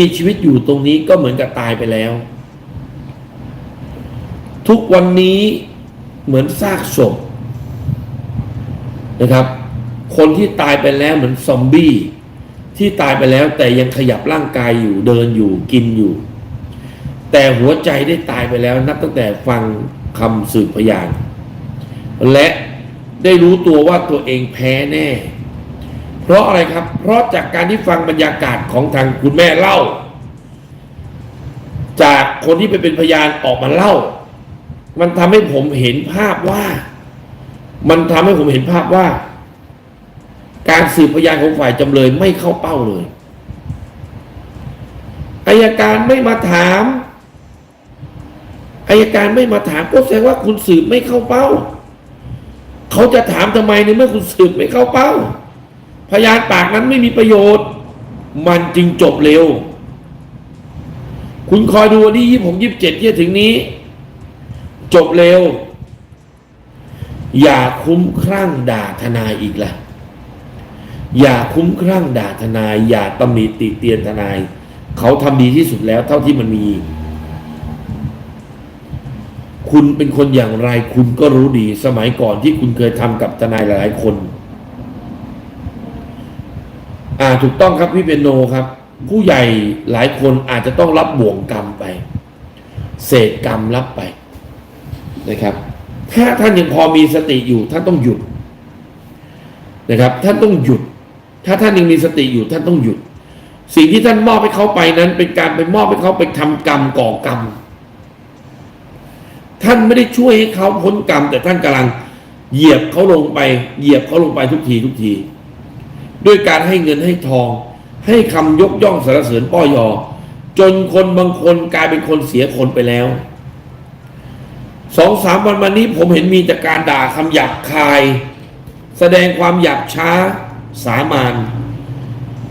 มีชีวิตอยู่ตรงนี้ก็เหมือนกับตายไปแล้ว ทุกวันนี้เหมือนซากศพนะครับ คนที่ตายไปแล้วเหมือนซอมบี้ที่ตายไปแล้วแต่ยังขยับร่างกายอยู่เดินอยู่กินอยู่ แต่หัวใจได้ตายไปแล้วนับตั้งแต่ฟังคำสืบพยาน และได้รู้ตัวว่าตัวเองแพ้แน่ เพราะอะไรครับ เพราะจากการที่ฟังบรรยากาศของทางคุณแม่เล่า จากคนที่ไปเป็นพยานออกมาเล่า มันทำให้ผมเห็นภาพว่า มันทำให้ผมเห็นภาพว่า การสืบพยานของฝ่ายจำเลยไม่เข้าเป้าเลยอายการไม่มาถามอายการไม่มาถามก็แสดงว่าคุณสืบไม่เข้าเป้า เขาจะถามทำไมในเมื่อคุณสืบไม่เข้าเป้า พยานปากนั้นไม่มีประโยชน์ มันจึงจบเร็ว คุณคอยดูวันที่ยี่ผมยี่สิบเจ็ดที่จะถึงนี้ จบเร็ว อย่าคุ้มครั่งด่าทนายอีกละอย่าคุ้มครั่งด่าทนาย อย่าตำหนิติเตียนทนาย เขาทำดีที่สุดแล้ว เท่าที่มันมี คุณเป็นคนอย่างไร คุณก็รู้ดีสมัยก่อนที่คุณเคยทำกับทนายหลายๆคน อ่า ถูกต้องครับพี่เปียโนครับ ผู้ใหญ่หลายคนอาจจะต้องรับบ่วงกรรมไป เศษกรรมรับไปนะครับ ถ้าท่านยังพอมีสติอยู่ท่านต้องหยุดนะครับ ท่านต้องหยุด ถ้าท่านยังมีสติอยู่ท่านต้องหยุด สิ่งที่ท่านมอบให้เขาไปนั้น เป็นการไปมอบให้เขาไปทำกรรมก่อกรรม ท่านไม่ได้ช่วยให้เขาพ้นกรรม แต่ท่านกำลังเหยียบเขาลงไป เหยียบเขาลงไปทุกทีทุกที ด้วยการให้เงินให้ทอง ให้คำยกย่องสรรเสริญป้อยอ จนคนบางคนกลายเป็นคนเสียคนไปแล้วสองสามวันมานี้ผมเห็นมีแต่การด่าคำหยาบคาย แสดงความหยาบช้าสามาน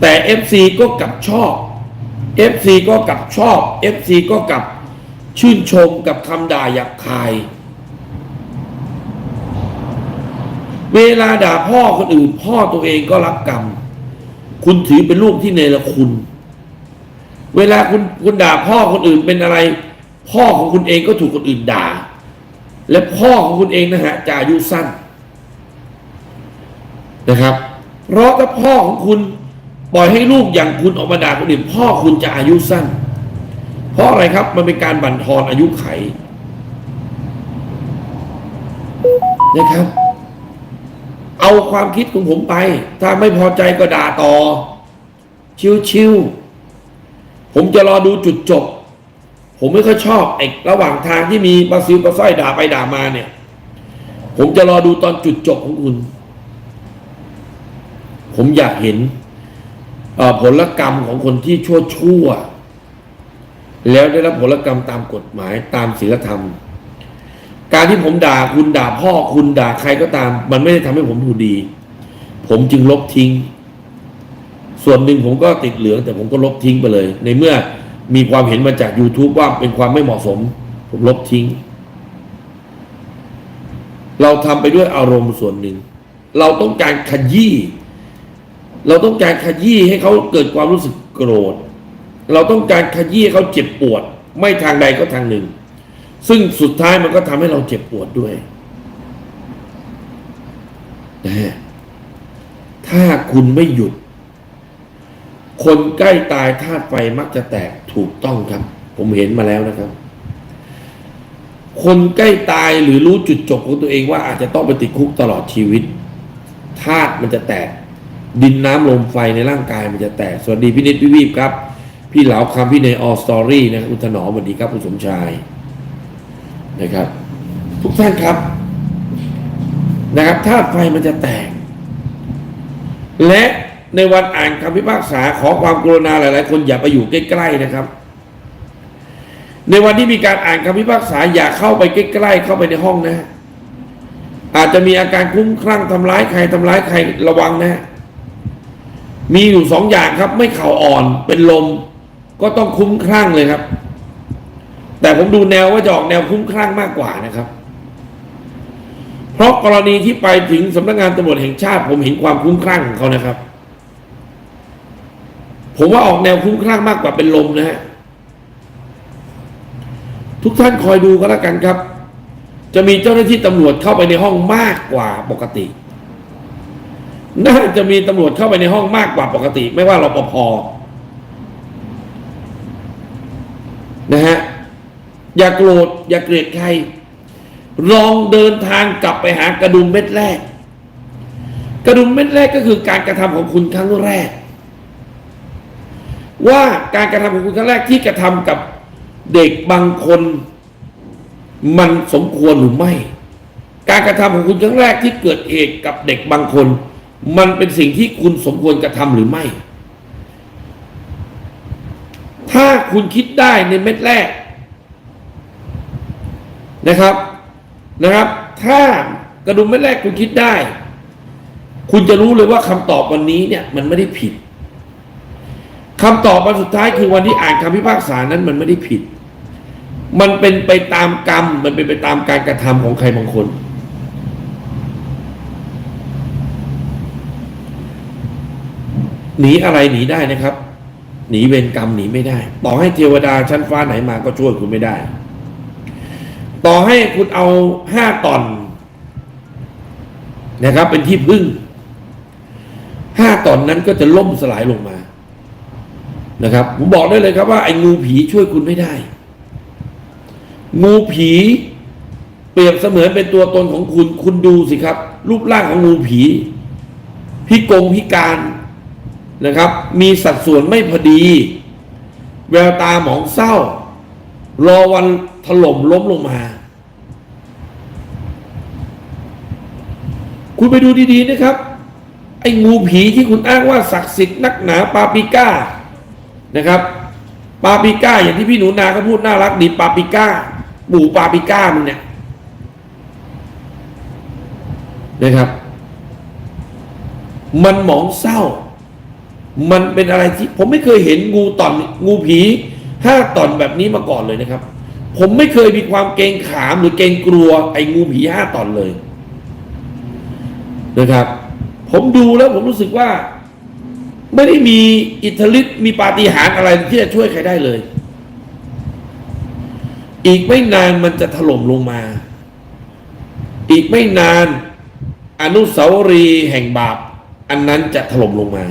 แต่ FC ก็กลับชอบ FC ก็กลับชอบ FC ก็กลับชื่นชมกับคำด่าหยาบคาย เวลาด่าพ่อคนอื่น พ่อตัวเองก็รับกรรม คุณถือเป็นลูกที่เนรคุณ เวลาคุณคุณด่าพ่อคนอื่นเป็นอะไร พ่อของคุณเองก็ถูกคนอื่นด่า และพ่อของคุณเองนะฮะจะอายุสั้นนะครับ เพราะถ้าพ่อของคุณปล่อยให้ลูกอย่างคุณออกมาด่าคนอื่น พ่อคุณจะอายุสั้น เพราะอะไรครับมันเป็นการบั่นทอนอายุไขนะครับ เอาความคิดของผมไป ถ้าไม่พอใจก็ด่าต่อ ชิวๆผมจะรอดูจุดจบ ผมไม่ค่อยชอบไอ้ระหว่างทางที่มีปลาซิวปลาสร้อยด่าไปด่ามาเนี่ย ผมจะรอดูตอนจุดจบของคุณ ผมอยากเห็นผลกรรมของคนที่ชั่วชั่วๆแล้วได้รับผลกรรมตามกฎหมายตามศีลธรรม การที่ผมด่าคุณด่าพ่อคุณด่าใครก็ตาม มันไม่ได้ทำให้ผมดูดี ผมจึงลบทิ้ง ส่วนหนึ่งผมก็ติดเหลือง แต่ผมก็ลบทิ้งไปเลย ในเมื่อมีความเห็นมาจาก YouTube ว่าเป็นความไม่เหมาะสม ผมลบทิ้ง เราทำไปด้วยอารมณ์ส่วนหนึ่ง เราต้องการขยี้ เราต้องการขยี้ให้เขาเกิดความรู้สึกโกรธ เราต้องการขยี้ให้เขาเจ็บปวด ไม่ทางใดก็ทางหนึ่ง ซึ่งสุดท้ายมันก็ทำให้เราเจ็บปวดด้วยนะฮะถ้าคุณไม่หยุด คนใกล้ตายธาตุไฟมักจะแตกถูกต้องครับ ผมเห็นมาแล้วนะครับ คนใกล้ตายหรือรู้จุดจบของตัวเองว่าอาจจะต้องไปติดคุกตลอดชีวิตธาตุมันจะแตก ดินน้ำลมไฟในร่างกายมันจะแตก สวัสดีพี่นิดพี่วีบครับ พี่เหลาคำพี่ในออสตอรี่นะครับคุณถนอมสวัสดีครับคุณสมชาย นะครับ ทุกท่านครับนะครับธาตุไฟมันจะแตก และในวันอ่านคำพิพากษาขอความกรุณาหลาย ๆ คนอย่าไปอยู่ใกล้ ๆ นะครับ ในวันที่มีการอ่านคำพิพากษาอย่าเข้าไปใกล้ ๆ เข้าไปในห้องนะ อาจจะมีอาการคุ้มคลั่งทำร้ายใครทำร้ายใครระวังนะ มีอยู่สองอย่างครับ ไม่เข่าอ่อนเป็นลม ก็ต้องคุ้มคลั่งเลยครับ แต่ผมดูแนวว่าจะออกแนวคุ้มคลั่งมากกว่านะครับ เพราะกรณีที่ไปถึงสำนักงานตำรวจแห่งชาติ ผมเห็นความคุ้มคลั่งของเขานะครับ ผมว่าออกแนวคุ้มคลั่งมากกว่าเป็นลมนะฮะทุกท่านคอยดูก็แล้วกันครับ จะมีเจ้าหน้าที่ตำรวจเข้าไปในห้องมากกว่าปกติ น่าจะมีตำรวจเข้าไปในห้องมากกว่าปกติ ไม่ว่ารปภนะฮะ อย่าโกรธอย่าเกลียดใคร ลองเดินทางกลับไปหากระดุมเม็ดแรก กระดุมเม็ดแรกก็คือการกระทำของคุณครั้งแรก ว่าการกระทำของคุณครั้งแรกที่กระทำกับเด็กบางคน มันสมควรหรือไม่ การกระทำของคุณครั้งแรกที่เกิดเหตุกับเด็กบางคน มันเป็นสิ่งที่คุณสมควรกระทำหรือไม่ ถ้าคุณคิดได้ในเม็ดแรก นะครับนะครับ ถ้ากระดุมเม็ดแรกคุณคิดได้ คุณจะรู้เลยว่าคำตอบวันนี้เนี่ย มันไม่ได้ผิดคำตอบวันสุดท้ายคือวันที่อ่านคำพิพากษานั้นมันไม่ได้ผิด มันเป็นไปตามกรรม มันเป็นไปตามการกระทำของใครบางคนหนีอะไรหนีได้นะครับ หนีเวรกรรมหนีไม่ได้ ต่อให้เทวดาชั้นฟ้าไหนมาก็ช่วยคุณไม่ได้ ต่อให้คุณเอาห้าตอนนะครับ เป็นที่พึ่งห้าตอนนั้นก็จะล่มสลายลงมานะครับ ผมบอกได้เลยครับว่าไอ้งูผีช่วยคุณไม่ได้ งูผีเปรียบเสมือนเป็นตัวตนของคุณ คุณดูสิครับ รูปร่างของงูผีพิกงพิการนะครับ มีสัดส่วนไม่พอดี แววตาหมองเศร้า รอวันถล่มล้มลงมา คุณไปดูดีๆนะครับ ไอ้งูผีที่คุณอ้างว่าศักดิ์สิทธิ์นักหนาปาปิก้านะครับ ปาปิก้าอย่างที่พี่หนูนาเขาพูดน่ารักดีปาปิก้าหมู่ปาปิก้ามึงเนี่ยนะครับ มันหมองเศร้า มันเป็นอะไรที่ ผมไม่เคยเห็นงูต่อนงูผี ห้าตอนแบบนี้มาก่อนเลยนะครับ ผมไม่เคยมีความเกรงขามหรือเกรงกลัวไอ้งูผีห้าตอนเลยนะครับ ผมดูแล้วผมรู้สึกว่า ไม่ได้มีอิทธิฤทธิ์มีปาฏิหาริย์อะไรที่จะช่วยใครได้เลย อีกไม่นานมันจะถล่มลงมา อีกไม่นานอนุสาวรีย์แห่งบาป อันนั้นจะถล่มลงมา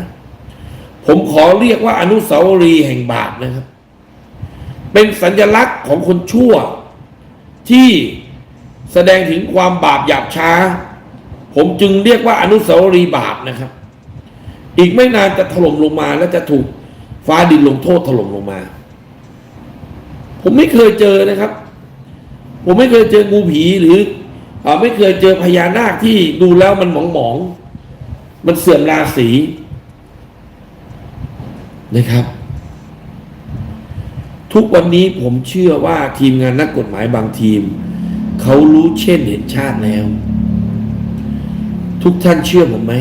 ผมขอเรียกว่าอนุสาวรีย์แห่งบาปนะครับ เป็นสัญลักษณ์ของคนชั่ว ที่แสดงถึงความบาปหยาบช้า ผมจึงเรียกว่าอนุสาวรีย์บาปนะครับ อีกไม่นานจะถล่มลงมาและจะถูกฟ้าดินลงโทษถล่มลงมา ผมไม่เคยเจอนะครับ ผมไม่เคยเจองูผีหรืออไม่เคยเจอพญานาคที่ดูแล้วมันหมองหมองๆมันเสื่อมราศีนะครับ ทุกวันนี้ผมเชื่อว่าทีมงานนักกฎหมายบางทีม เขารู้เช่นเห็นชาติแล้ว ทุกท่านเชื่อผมไหม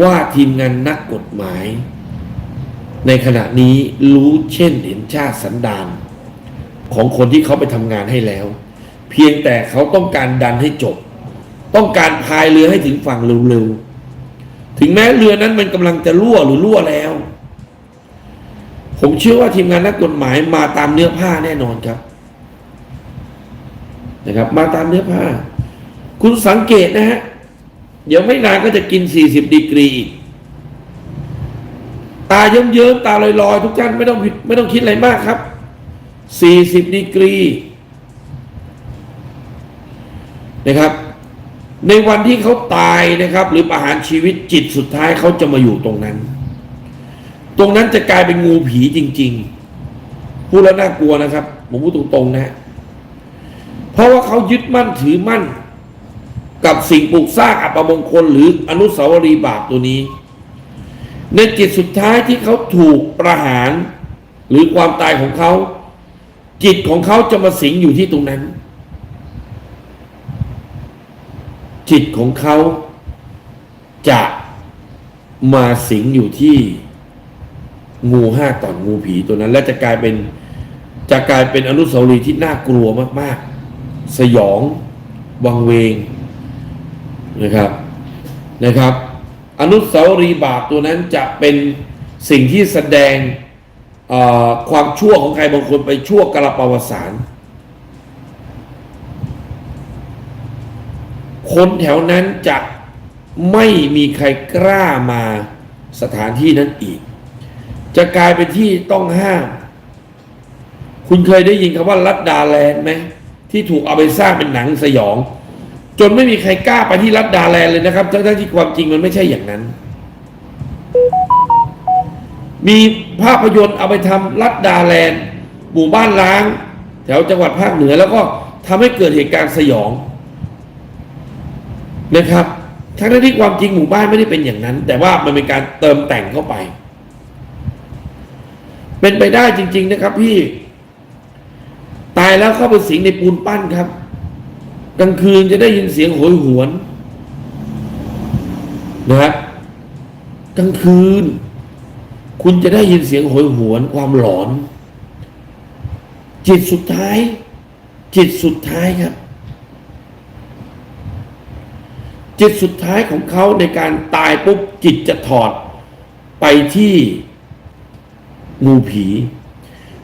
ว่าทีมงานนักกฎหมาย ในขณะนี้รู้เช่นเห็นชาติสันดานของคนที่เขาไปทำงานให้แล้ว เพียงแต่เขาต้องการดันให้จบ ต้องการพายเรือให้ถึงฝั่งเร็วๆถึงแม้เรือนั้นมันกำลังจะรั่วหรือรั่วแล้ว ผมเชื่อว่าทีมงานนักกฎหมายมาตามเนื้อผ้าแน่นอนครับ นะครับ มาตามเนื้อผ้า คุณสังเกตนะฮะ เดี๋ยวไม่นานก็จะกิน 40 ดีกรีอีกตาเยิ้มๆตาลอยๆ ทุกท่านไม่ต้องไม่ต้องคิดอะไรมากครับ 40 ดีกรีนะครับ ในวันที่เขาตายนะครับ หรือประหารชีวิตจิตสุดท้ายเขาจะมาอยู่ตรงนั้น ตรงนั้นจะกลายเป็นงูผีจริง ๆ พูดแล้วน่ากลัวนะครับ ผมพูดตรงๆนะ เพราะว่าเขายึดมั่นถือมั่น กับสิ่งปลูกสร้างอัปมงคลหรืออนุสาวรีย์บาปตัวนี้ ในจิตสุดท้ายที่เขาถูกประหาร หรือความตายของเขา จิตของเขาจะมาสิงอยู่ที่ตรงนั้น จิตของเขาจะมาสิงอยู่ที่ งูห้าตอนงูผีตัวนั้น และจะกลายเป็นจะกลายเป็นอนุสาวรีย์ที่น่ากลัวมาก ๆ สยองวังเวงนะครับนะครับ อนุสาวรีย์บาปตัวนั้นจะเป็นสิ่งที่แสดงความชั่วของใครบางคนไปชั่วกระปวสารคนแถวนั้นจะไม่มีใครกล้ามาสถานที่นั้นอีก จะกลายเป็นที่ต้องห้าม คุณเคยได้ยินคำว่ารัดดาแลนด์ไหมที่ถูกเอาไปสร้างเป็นหนังสยอง จนไม่มีใครกล้าไปที่รัดดาแลนด์เลยนะครับทั้งๆที่ความจริงมันไม่ใช่อย่างนั้น มีภาพยนตร์เอาไปทำรัดดาแลนด์หมู่บ้านล้าง แถวจังหวัดภาคเหนือแล้วก็ทำให้เกิดเหตุการณ์สยองนะครับทั้งที่ความจริงหมู่บ้านไม่ได้เป็นอย่างนั้น แต่ว่ามันเป็นการเติมแต่งเข้าไป เป็นไปได้จริง ๆ นะครับ พี่ ตายแล้วเข้าไปสิงในปูนปั้นครับ กลางคืนจะได้ยินเสียงโหยหวนนะครับกลางคืน คุณจะได้ยินเสียงโหยหวนความหลอน จิตสุดท้าย จิตสุดท้ายครับ จิตสุดท้ายของเขาในการตายปุ๊บจิตจะถอดไปที่ งูผี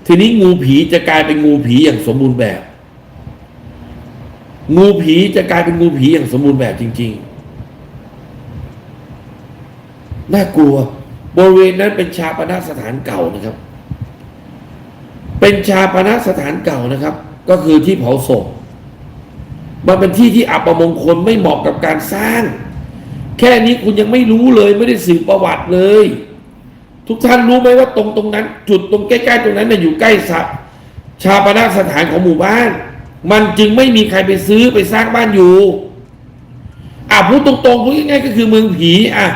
ทีนี้งูผีจะกลายเป็นงูผีอย่างสมบูรณ์แบบ งูผีจะกลายเป็นงูผีอย่างสมบูรณ์แบบจริง ๆ น่ากลัว บริเวณนั้นเป็นชาปนสถานเก่านะครับ เป็นชาปนสถานเก่านะครับ ก็คือที่เผาศพมันเป็นที่ที่อับประมงคลไม่เหมาะกับการสร้าง แค่นี้คุณยังไม่รู้เลยไม่ได้สืบประวัติเลย ทุกท่านรู้ไหมว่าตรงตรงนั้น จุดตรงใกล้ๆตรงนั้นน่ะอยู่ใกล้สัชาปนสถานของหมู่บ้าน มันจึงไม่มีใครไปซื้อไปสร้างบ้านอยู่ อะพูดตรงๆพูดง่ายๆก็คือเมืองผีอะ